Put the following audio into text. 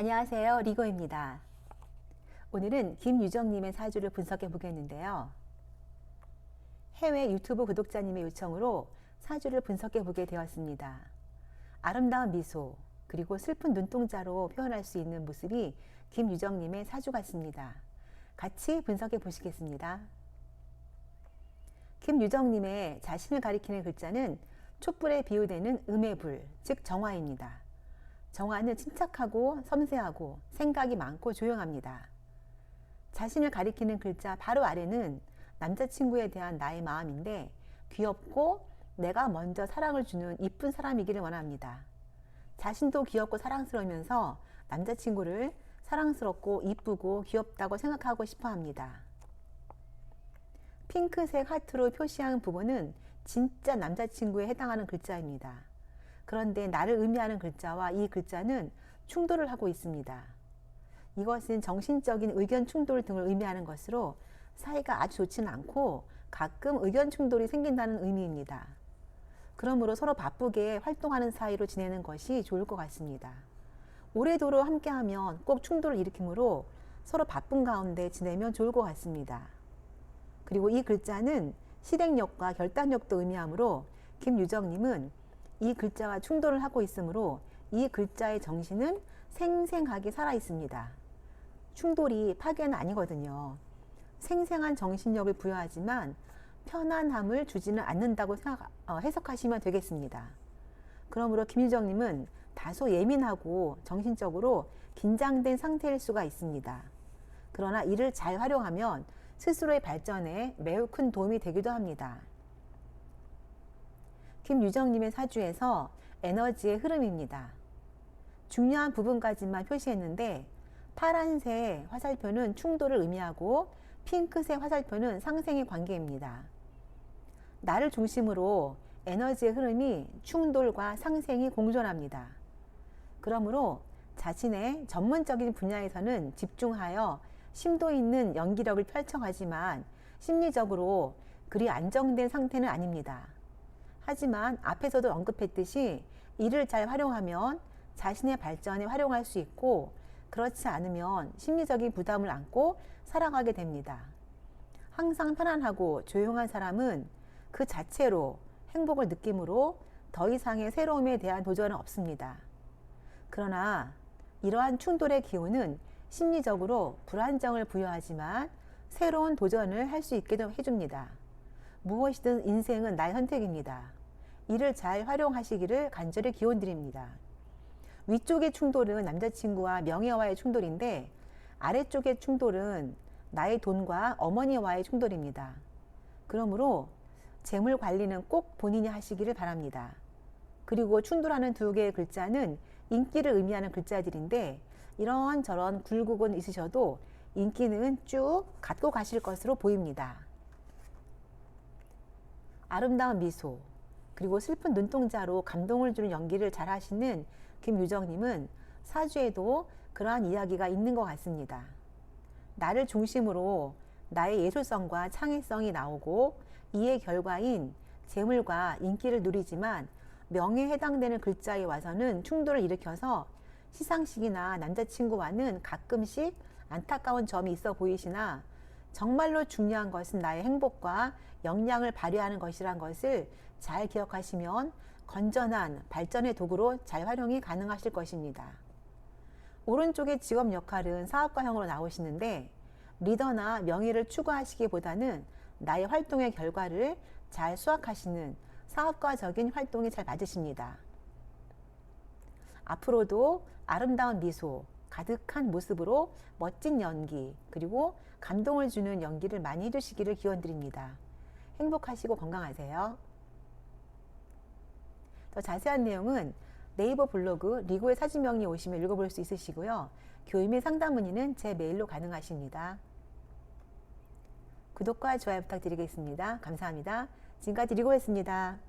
안녕하세요. 리고입니다. 오늘은 김유정님의 사주를 분석해 보겠는데요. 해외 유튜브 구독자님의 요청으로 사주를 분석해 보게 되었습니다. 아름다운 미소, 그리고 슬픈 눈동자로 표현할 수 있는 모습이 김유정님의 사주 같습니다. 같이 분석해 보시겠습니다. 김유정님의 자신을 가리키는 글자는 촛불에 비유되는 음의 불, 즉 정화입니다. 정화는 침착하고 섬세하고 생각이 많고 조용합니다. 자신을 가리키는 글자 바로 아래는 남자친구에 대한 나의 마음인데 귀엽고 내가 먼저 사랑을 주는 이쁜 사람이기를 원합니다. 자신도 귀엽고 사랑스러우면서 남자친구를 사랑스럽고 이쁘고 귀엽다고 생각하고 싶어 합니다. 핑크색 하트로 표시한 부분은 진짜 남자친구에 해당하는 글자입니다. 그런데 나를 의미하는 글자와 이 글자는 충돌을 하고 있습니다. 이것은 정신적인 의견 충돌 등을 의미하는 것으로 사이가 아주 좋지는 않고 가끔 의견 충돌이 생긴다는 의미입니다. 그러므로 서로 바쁘게 활동하는 사이로 지내는 것이 좋을 것 같습니다. 오래도록 함께하면 꼭 충돌을 일으키므로 서로 바쁜 가운데 지내면 좋을 것 같습니다. 그리고 이 글자는 실행력과 결단력도 의미하므로 김유정님은 이 글자와 충돌을 하고 있으므로 이 글자의 정신은 생생하게 살아 있습니다. 충돌이 파괴는 아니거든요. 생생한 정신력을 부여하지만 편안함을 주지는 않는다고 생각, 어, 해석하시면 되겠습니다. 그러므로 김유정님은 다소 예민하고 정신적으로 긴장된 상태일 수가 있습니다. 그러나 이를 잘 활용하면 스스로의 발전에 매우 큰 도움이 되기도 합니다. 김유정님의 사주에서 에너지의 흐름입니다. 중요한 부분까지만 표시했는데 파란색 화살표는 충돌을 의미하고 핑크색 화살표는 상생의 관계입니다. 나를 중심으로 에너지의 흐름이 충돌과 상생이 공존합니다. 그러므로 자신의 전문적인 분야에서는 집중하여 심도 있는 연기력을 펼쳐가지만 심리적으로 그리 안정된 상태는 아닙니다. 하지만 앞에서도 언급했듯이 이를 잘 활용하면 자신의 발전에 활용할 수 있고 그렇지 않으면 심리적인 부담을 안고 살아가게 됩니다. 항상 편안하고 조용한 사람은 그 자체로 행복을 느끼므로 더 이상의 새로움에 대한 도전은 없습니다. 그러나 이러한 충돌의 기운은 심리적으로 불안정을 부여하지만 새로운 도전을 할 수 있게 해줍니다. 무엇이든 인생은 나의 선택입니다. 이를 잘 활용하시기를 간절히 기원드립니다. 위쪽의 충돌은 남자친구와 명예와의 충돌인데 아래쪽의 충돌은 나의 돈과 어머니와의 충돌입니다. 그러므로 재물 관리는 꼭 본인이 하시기를 바랍니다. 그리고 충돌하는 두 개의 글자는 인기를 의미하는 글자들인데 이런저런 굴곡은 있으셔도 인기는 쭉 갖고 가실 것으로 보입니다. 아름다운 미소, 그리고 슬픈 눈동자로 감동을 주는 연기를 잘 하시는 김유정님은 사주에도 그러한 이야기가 있는 것 같습니다. 나를 중심으로 나의 예술성과 창의성이 나오고 이의 결과인 재물과 인기를 누리지만 명예에 해당되는 글자에 와서는 충돌을 일으켜서 시상식이나 남자친구와는 가끔씩 안타까운 점이 있어 보이시나 정말로 중요한 것은 나의 행복과 역량을 발휘하는 것이란 것을 잘 기억하시면 건전한 발전의 도구로 잘 활용이 가능하실 것입니다. 오른쪽의 직업 역할은 사업가형으로 나오시는데 리더나 명예를 추구하시기보다는 나의 활동의 결과를 잘 수확하시는 사업가적인 활동이 잘 맞으십니다. 앞으로도 아름다운 미소, 가득한 모습으로 멋진 연기, 그리고 감동을 주는 연기를 많이 해주시기를 기원드립니다. 행복하시고 건강하세요. 더 자세한 내용은 네이버 블로그 리고의 사진명리 오시면 읽어볼 수 있으시고요. 및 상담 문의는 제 메일로 가능하십니다. 구독과 좋아요 부탁드리겠습니다. 감사합니다. 지금까지 리고였습니다.